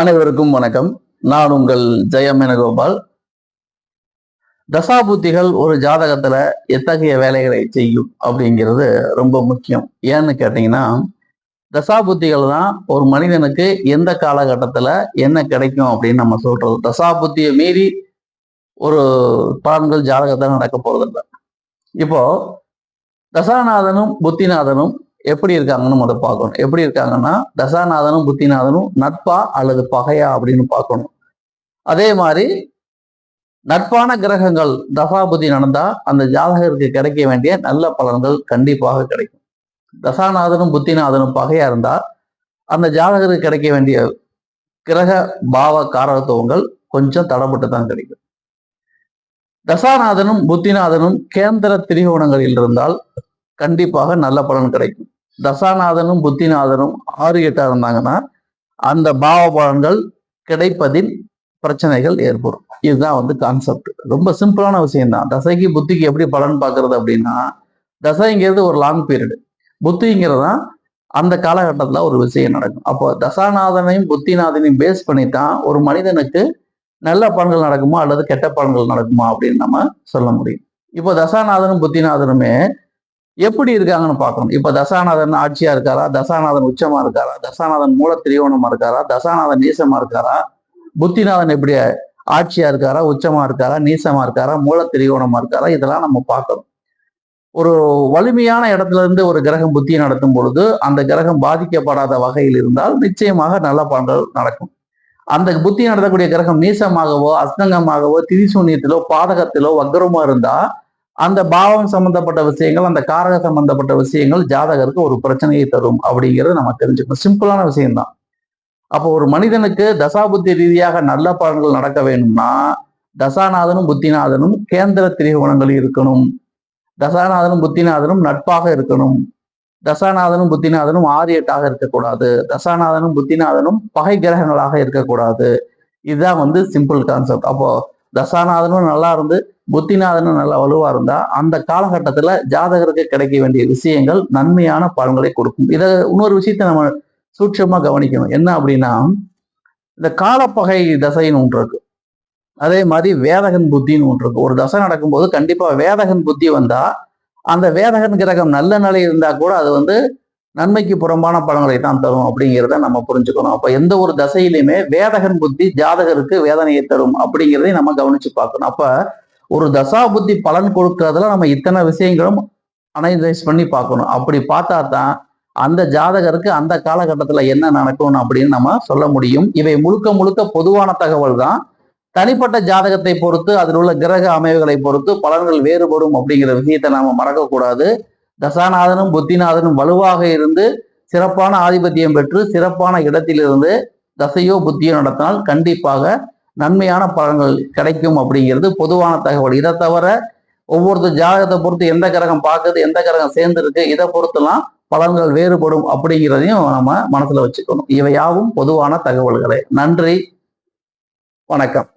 அனைவருக்கும் வணக்கம். நான் உங்கள் ஜெயம் கோபால் தசாபுத்திகள் ஒரு ஜாதகத்துல எத்தகைய வேலைகளை செய்யும் அப்படிங்கிறது ரொம்ப முக்கியம். ஏன்னு கேட்டீங்கன்னா தசாபுத்திகள் தான் ஒரு மனிதனுக்கு எந்த காலகட்டத்துல என்ன கிடைக்கும் அப்படின்னு நம்ம சொல்றது. தசாபுத்தியை மீறி ஒரு பலன்கள் ஜாதகத்தில் நடக்க போறதில்லை. இப்போ தசாநாதனும் புத்திநாதனும் எப்படி இருக்காங்கன்னு முதல் பார்க்கணும். எப்படி இருக்காங்கன்னா தசாநாதனும் புத்திநாதனும் நட்பா அல்லது பகையா அப்படின்னு பார்க்கணும். அதே மாதிரி நட்பான கிரகங்கள் தசாபுதி நடந்தா அந்த ஜாதகருக்கு கிடைக்க வேண்டிய நல்ல பலன்கள் கண்டிப்பாக கிடைக்கும். தசாநாதனும் புத்திநாதனும் பகையா இருந்தா அந்த ஜாதகருக்கு கிடைக்க வேண்டிய கிரக பாவ காரகத்துவங்கள் கொஞ்சம் தடப்பட்டு தான் கிடைக்கும். தசாநாதனும் புத்திநாதனும் கேந்திர திரிகோணங்களில் இருந்தால் கண்டிப்பாக நல்ல பலன் கிடைக்கும். தசாநாதனும் புத்திநாதனும் ஆறு எட்டா இருந்தாங்கன்னா அந்த பாவ பலன்கள் கிடைப்பதில் பிரச்சனைகள் ஏற்படும். இதுதான் வந்து கான்செப்ட் ரொம்ப சிம்பிளான விஷயம்தான். தசைக்கு புத்திக்கு எப்படி பலன் பார்க்கறது அப்படின்னா தசைங்கிறது ஒரு லாங் பீரியடு புத்திங்கிறது தான் அந்த காலகட்டத்தில் ஒரு விஷயம் நடக்கும். அப்போ தசாநாதனையும் புத்திநாதனையும் பேஸ் பண்ணி தான் ஒரு மனிதனுக்கு நல்ல பலன்கள் நடக்குமா அல்லது கெட்ட பலன்கள் நடக்குமா அப்படின்னு நம்ம சொல்ல முடியும். இப்போ தசாநாதனும் புத்திநாதனுமே எப்படி இருக்காங்கன்னு பார்க்கணும். இப்ப தசாநாதன் ஆட்சியா இருக்காரா? தசாநாதன் உச்சமா இருக்காரா? தசாநாதன் மூல திரியோணமா இருக்காரா? தசாநாதன் நீசமா இருக்காரா? புத்திநாதன் எப்படி ஆட்சியா இருக்காரா? உச்சமா இருக்காரா? நீசமா இருக்காரா? மூல திரியோணமா இருக்காரா? இதெல்லாம் நம்ம பார்க்கணும். ஒரு வலிமையான இடத்துல இருந்து ஒரு கிரகம் புத்தியை நடத்தும் பொழுது அந்த கிரகம் பாதிக்கப்படாத வகையில் இருந்தால் நிச்சயமாக நல்ல பலன்கள் நடக்கும். அந்த புத்தி நடத்தக்கூடிய கிரகம் நீசமாகவோ அஸ்தங்கமாகவோ திரிசூன்யத்திலோ பாதகத்திலோ வக்கரமோ இருந்தா அந்த பாவம் சம்பந்தப்பட்ட விஷயங்கள் அந்த காரக சம்பந்தப்பட்ட விஷயங்கள் ஜாதகருக்கு ஒரு பிரச்சனையை தரும் அப்படிங்கிறது நம்ம தெரிஞ்சுக்கணும். சிம்பிளான விஷயம்தான். அப்போ ஒரு மனிதனுக்கு தசாபுத்தி ரீதியாக நல்ல பலன்கள் நடக்க வேணும்னா தசாநாதனும் புத்திநாதனும் கேந்திர திரிகோணங்கள் இருக்கணும். தசாநாதனும் புத்திநாதனும் நட்பாக இருக்கணும். தசாநாதனும் புத்திநாதனும் ஆரியட்டாக இருக்கக்கூடாது. தசாநாதனும் புத்திநாதனும் பகை கிரகங்களாக இருக்கக்கூடாது. இதுதான் வந்து சிம்பிள் கான்செப்ட் அப்போ தசாநாதனும் நல்லா இருந்து புத்திநாதனும் நல்லா வலுவா இருந்தா அந்த காலகட்டத்துல ஜாதகருக்கு கிடைக்க வேண்டிய விஷயங்கள் நன்மையான பலன்களை கொடுக்கும். இதை இன்னொரு விஷயத்த நம்ம சூட்சமா கவனிக்கணும். என்ன அப்படின்னா இந்த காலப்பகை தசைன்னு ஒன்று இருக்கு. அதே மாதிரி வேதகன் புத்தின்னு ஒன்று இருக்கு. ஒரு தசை நடக்கும்போது கண்டிப்பா வேதகன் புத்தி வந்தா அந்த வேதகன் கிரகம் நல்ல நிலை இருந்தா கூட அது வந்து நன்மைக்கு புறம்பான பலன்களை தான் தரும் அப்படிங்கிறத நம்ம புரிஞ்சுக்கணும். அப்ப எந்த ஒரு தசையிலுமே வேதகன் புத்தி ஜாதகருக்கு வேதனையை தரும் அப்படிங்கிறதையும் நம்ம கவனிச்சு பார்க்கணும். அப்போ ஒரு தசா புத்தி பலன் கொடுக்கறதுல நம்ம இத்தனை விஷயங்களும் அனலைஸ் பண்ணி பார்க்கணும். அப்படி பார்த்தா தான் அந்த ஜாதகருக்கு அந்த காலகட்டத்தில் என்ன நடக்கும் அப்படின்னு நம்ம சொல்ல முடியும். இவை முழுக்க முழுக்க பொதுவான தகவல் தான். தனிப்பட்ட ஜாதகத்தை பொறுத்து அதில் உள்ள கிரக அமைவுகளை பொறுத்து பலன்கள் வேறுபடும் அப்படிங்கிற விஷயத்தை நாம் மறக்கக்கூடாது. தசாநாதனும் புத்திநாதனும் வலுவாக இருந்து சிறப்பான ஆதிபத்தியம் பெற்று சிறப்பான இடத்திலிருந்து தசையோ புத்தியோ நடத்தினால் கண்டிப்பாக நன்மையான பலன்கள் கிடைக்கும் அப்படிங்கிறது பொதுவான தகவல். இதை தவிர ஒவ்வொருத்தர் ஜாதகத்தை பொறுத்து எந்த கிரகம் பார்க்குது எந்த கிரகம் சேர்ந்துருக்கு இதை பொறுத்துலாம் பலன்கள் வேறுபடும் அப்படிங்கிறதையும் நம்ம மனசுல வச்சுக்கணும். இவையாவும் பொதுவான தகவல்களே. நன்றி. வணக்கம்.